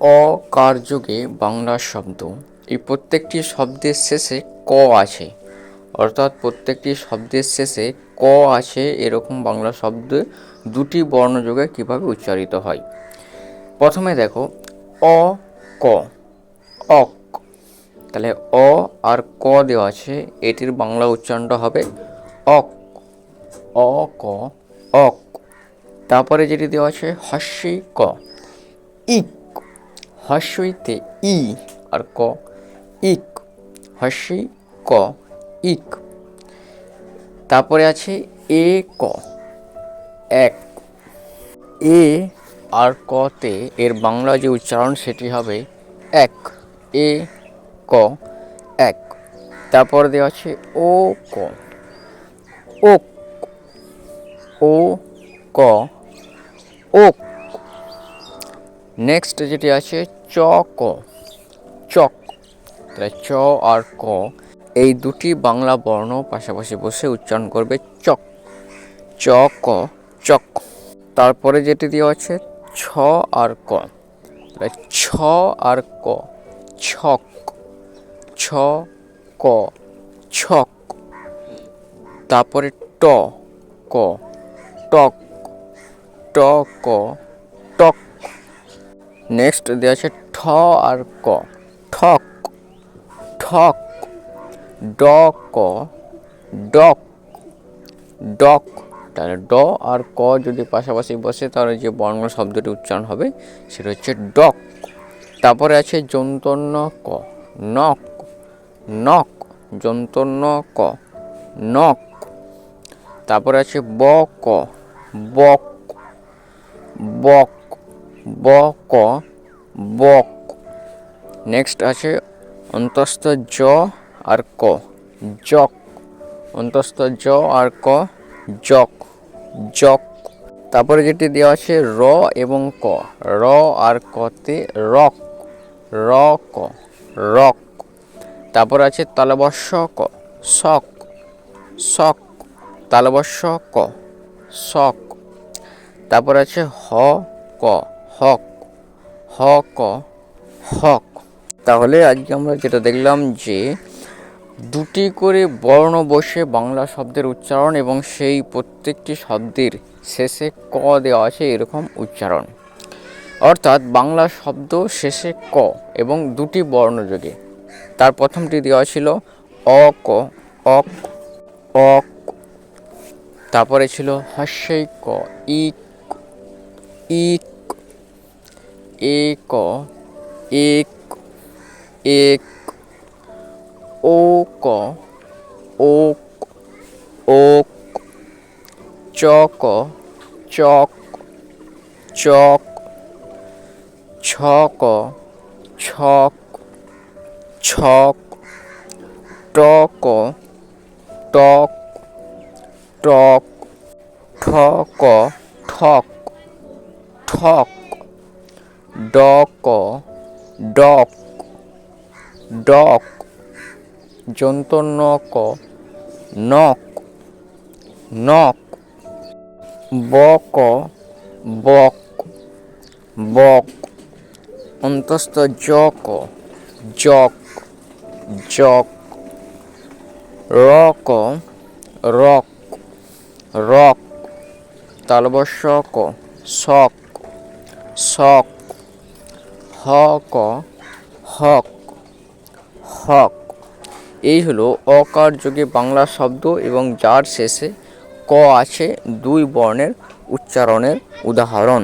অকারযোগে বাংলা শব্দ। এই প্রত্যেকটি শব্দের শেষে ক আছে। অর্থাৎ প্রত্যেকটি শব্দের শেষে ক আছে, এরকম বাংলা শব্দ দুটি বর্ণযোগে কীভাবে উচ্চারিত হয়? প্রথমে দেখো, অ, ক। অক। তাহলে অ আর ক দেওয়া আছে, এটির বাংলা উচ্চারণটা হবে অক। অ, ক, অক। তারপরে যেটি দেওয়া আছে, হস্যি ক। ইক। হস্যইতে ই আর ক, ইক। হস্যি ক, ইক। তারপরে আছে এ ক, এক। এ আর কতে এর বাংলা যে উচ্চারণ সেটি হবে এক। এ, ক, এক। তারপর দেওয়া আছে ও ক। ওক। ও ক। ওক। নেক্সট যেটি আছে চ ক চক। তাহলে চ আর ক। এই দুটি বাংলা বর্ণ পাশাপাশি বসে উচ্চারণ করবে চক। চ ক চক। তারপরে যেটি দেওয়া আছে, ছ আর ক। তাহলে ছ আর ক। ছক। ছ ক। ছক। তারপরে ট। ক। টক। ট ক টক। নেক্সট দেওয়া আছে ঠ আর ক। ঠক। ঠক। ড ক ডক। ডক। তাহলে ড আর ক যদি পাশাপাশি বসে, তাহলে যে বর্ণ শব্দটি উচ্চারণ হবে, সেটা হচ্ছে ডক। তারপরে আছে যন্তন্য ক। নক। নক। যন্তন্য ক। নক। তারপরে আছে ব ক। বক। বক ব, ক। বক নেক্সট আছে অন্তস্থ জ আর ক। জক অন্তস্থ জ আর ক জক জক তারপরে যেটি দেওয়া আছে র এবং ক। র আর কতে রক। র, ক। রক। তারপর আছে তালবস্য ক। শক শক তালবস্য ক। শক তারপর আছে হ, ক। হক হ ক হক। তাহলে আজকে আমরা যেটা দেখলাম যে দুটি করে বর্ণ বসে বাংলা শব্দের উচ্চারণ এবং সেই প্রত্যেকটি শব্দের শেষে ক দেওয়া আছে এরকম উচ্চারণ। অর্থাৎ বাংলা শব্দ শেষে ক এবং দুটি বর্ণযোগে তার প্রথমটি দেওয়া ছিল অ ক অক অক। তারপরে ছিল হস্যই ক, ইক ইক এ ক এক এক ও ক ওক ওক চ ক চক চক ছ ক ছক ছক ট ক টক টক ঠ ক ঠক ঠক ড ক ডক ডক ডক ক নক নক ব ক বক বক, অন্তস্থ জক জক র ক রক রক তালবস্য ক শক শক হ ক হক হক। এই হলো অকার যোগে বাংলা শব্দ এবং যার শেষে ক আছে দুই বর্ণের উচ্চারণের উদাহরণ।